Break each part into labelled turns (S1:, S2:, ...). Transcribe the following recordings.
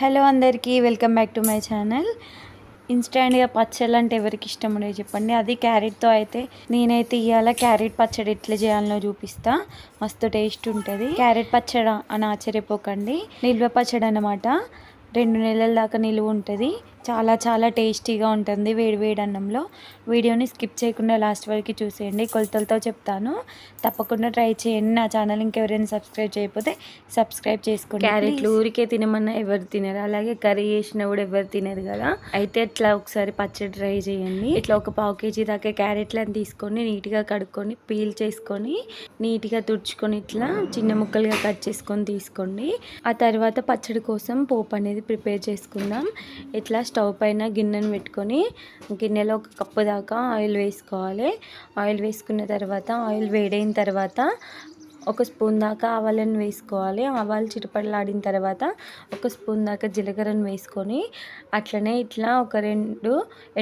S1: Hello అందరికీ welcome back to my channel. ఇన్స్టాంట్గా పచ్చళ్ళు అంటే ఎవరికి ఇష్టం ఉండేది చెప్పండి. అది క్యారెట్తో అయితే నేనైతే ఇవాళ క్యారెట్ పచ్చడి ఎట్లా చేయాలో చూపిస్తా. మస్తు టేస్ట్ ఉంటుంది. క్యారెట్ పచ్చడి అని ఆశ్చర్యపోకండి. నిల్వ పచ్చడి అనమాట రెండు నెలల దాకా నిలువ ఉంటుంది. చాలా చాలా టేస్టీగా ఉంటుంది వేడి వేడి అన్నంలో. వీడియోని స్కిప్ చేయకుండా లాస్ట్ వరకు చూసేయండి. కొలతలతో చెప్తాను. తప్పకుండా ట్రై చేయండి. నా ఛానల్ ఇంకెవరైనా సబ్స్క్రైబ్ చేయకపోతే సబ్స్క్రైబ్ చేసుకోండి క్యారెట్లు ఊరికే తినమన్నా ఎవరు తినరు. అలాగే కర్రీ చేసినా కూడా ఎవరు తినరు కదా. అయితే ఇట్లా ఒకసారి పచ్చడి ట్రై చేయండి. ఇట్లా ఒక పావు కేజీ దాకా క్యారెట్లను తీసుకొని నీట్గా కడుక్కొని పీల్ చేసుకొని నీట్గా తుడుచుకొని ఇట్లా చిన్న ముక్కలుగా కట్ చేసుకొని తీసుకోండి. ఆ తర్వాత పచ్చడి కోసం పోపు అనేది ప్రిపేర్ చేసుకుందాం. ఇట్లా స్టవ్ పైన గిన్నెను పెట్టుకొని గిన్నెలో ఒక కప్పు దాకా ఆయిల్ వేసుకోవాలి. ఆయిల్ వేసుకున్న తర్వాత ఆయిల్ వేడైన తర్వాత ఒక స్పూన్ దాకా ఆవాలను వేసుకోవాలి. ఆవాలు చిటపడలాడిన తర్వాత ఒక స్పూన్ దాకా జీలకర్రను వేసుకొని అట్లనే ఇట్లా ఒక రెండు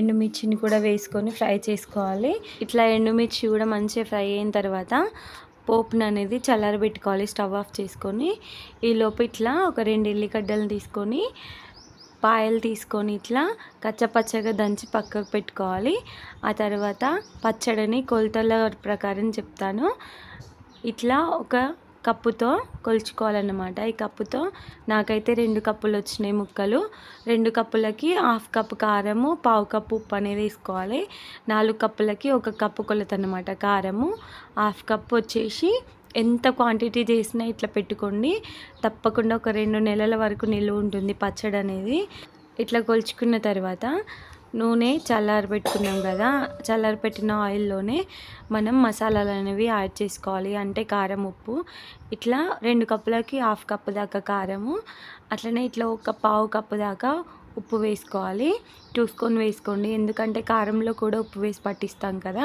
S1: ఎండుమిర్చిని కూడా వేసుకొని ఫ్రై చేసుకోవాలి. ఇట్లా ఎండుమిర్చి కూడా మంచిగా ఫ్రై అయిన తర్వాత పోపును అనేది చల్లారబెట్టుకోవాలి స్టవ్ ఆఫ్ చేసుకొని. ఈలోపు ఇట్లా ఒక రెండు ఎల్లిగడ్డలు తీసుకొని పాయలు తీసుకొని ఇట్లా కచ్చపచ్చగా దంచి పక్కకు పెట్టుకోవాలి. ఆ తర్వాత పచ్చడిని కొలతల ప్రకారం చెప్తాను. ఇట్లా ఒక కప్పుతో కొలుచుకోవాలన్నమాట. ఈ కప్పుతో నాకైతే రెండు కప్పులు వచ్చినాయి ముక్కలు. రెండు కప్పులకి హాఫ్ కప్ కారము పావు కప్పు ఉప్పు అనేది వేసుకోవాలి. నాలుగు కప్పులకి ఒక కప్పు కొలత అనమాట కారము. హాఫ్ కప్ వచ్చేసి ఎంత క్వాంటిటీ చేసినా ఇట్లా పెట్టుకోండి. తప్పకుండా ఒక రెండు నెలల వరకు నిల్వ ఉంటుంది పచ్చడి అనేది. ఇట్లా కొలుచుకున్న తర్వాత నూనె చల్లారి పెట్టుకున్నాం కదా చల్లారి పెట్టిన ఆయిల్లోనే మనం మసాలాలు అనేవి యాడ్ చేసుకోవాలి. అంటే కారం ఉప్పు. ఇట్లా రెండు కప్పులకి హాఫ్ కప్పు దాకా కారము. అట్లనే ఇట్లా ఒక పావు కప్పు దాకా ఉప్పు వేసుకోవాలి. చూసుకొని వేసుకోండి. ఎందుకంటే కారంలో కూడా ఉప్పు వేసి పట్టిస్తాం కదా.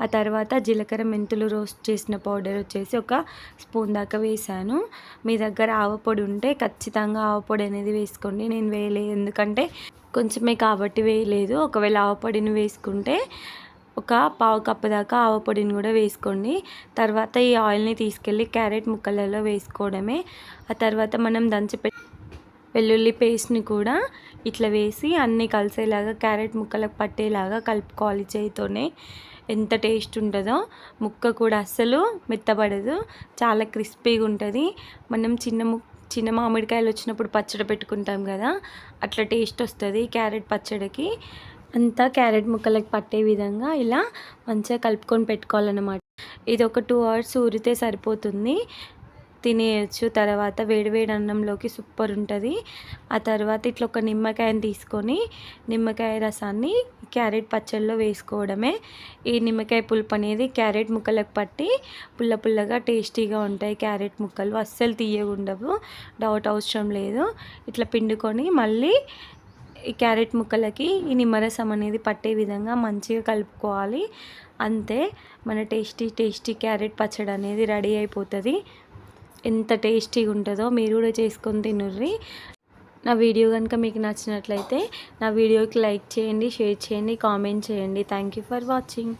S1: ఆ తర్వాత జీలకర్ర మెంతులు రోస్ట్ చేసిన పౌడర్ వచ్చేసి ఒక స్పూన్ దాకా వేసాను మీ దగ్గర ఆవపొడి ఉంటే ఖచ్చితంగా ఆవపొడి అనేది వేసుకోండి. నేను వేయలేదు. ఎందుకంటే కొంచెమే కాబట్టి వేయలేదు. ఒకవేళ ఆవపొడిని వేసుకుంటే ఒక పావు కప్పు దాకా ఆవపొడిని కూడా వేసుకోండి. తర్వాత ఈ ఆయిల్ని తీసుకెళ్ళి క్యారెట్ ముక్కలలో వేసుకోవడమే. ఆ తర్వాత మనం దంచి వెల్లుల్లి పేస్ట్ని కూడా ఇట్లా వేసి అన్నీ కలిసేలాగా క్యారెట్ ముక్కలకు పట్టేలాగా కలుపుకోవాలి చేయితోనే. ఎంత టేస్ట్ ఉంటుందో. ముక్క కూడా అస్సలు మెత్తబడదు. చాలా క్రిస్పీగా ఉంటుంది. మనం చిన్న ము చిన్న మామిడికాయలు వచ్చినప్పుడు పచ్చడి పెట్టుకుంటాం కదా అట్లా టేస్ట్ వస్తుంది క్యారెట్ పచ్చడికి. అంతా క్యారెట్ ముక్కలకు పట్టే విధంగా ఇలా మంచిగా కలుపుకొని పెట్టుకోవాలన్నమాట. ఇది ఒక టూ అవర్స్ ఊరితే సరిపోతుంది. తినేయచ్చు. తర్వాత వేడివేడి అన్నంలోకి సూపర్ ఉంటుంది. ఆ తర్వాత ఇట్లా ఒక నిమ్మకాయని తీసుకొని నిమ్మకాయ రసాన్ని క్యారెట్ పచ్చళ్ళలో వేసుకోవడమే. ఈ నిమ్మకాయ పులుపు అనేది క్యారెట్ ముక్కలకు పట్టి పుల్ల పుల్లగా టేస్టీగా ఉంటాయి. క్యారెట్ ముక్కలు అస్సలు తీయగుండవు. డౌట్ అవసరం లేదు. ఇట్లా పిండుకొని మళ్ళీ ఈ క్యారెట్ ముక్కలకి ఈ నిమ్మరసం అనేది పట్టే విధంగా మంచిగా కలుపుకోవాలి. అంతే. మన టేస్టీ టేస్టీ క్యారెట్ పచ్చడి అనేది రెడీ అయిపోతుంది. ఎంత టేస్టీగా ఉంటుందో మీరు కూడా చేసుకొని తినుర్రి. నా వీడియో కనుక మీకు నచ్చినట్లయితే నా వీడియోకి లైక్ చేయండి షేర్ చేయండి కామెంట్ చేయండి. Thank you for watching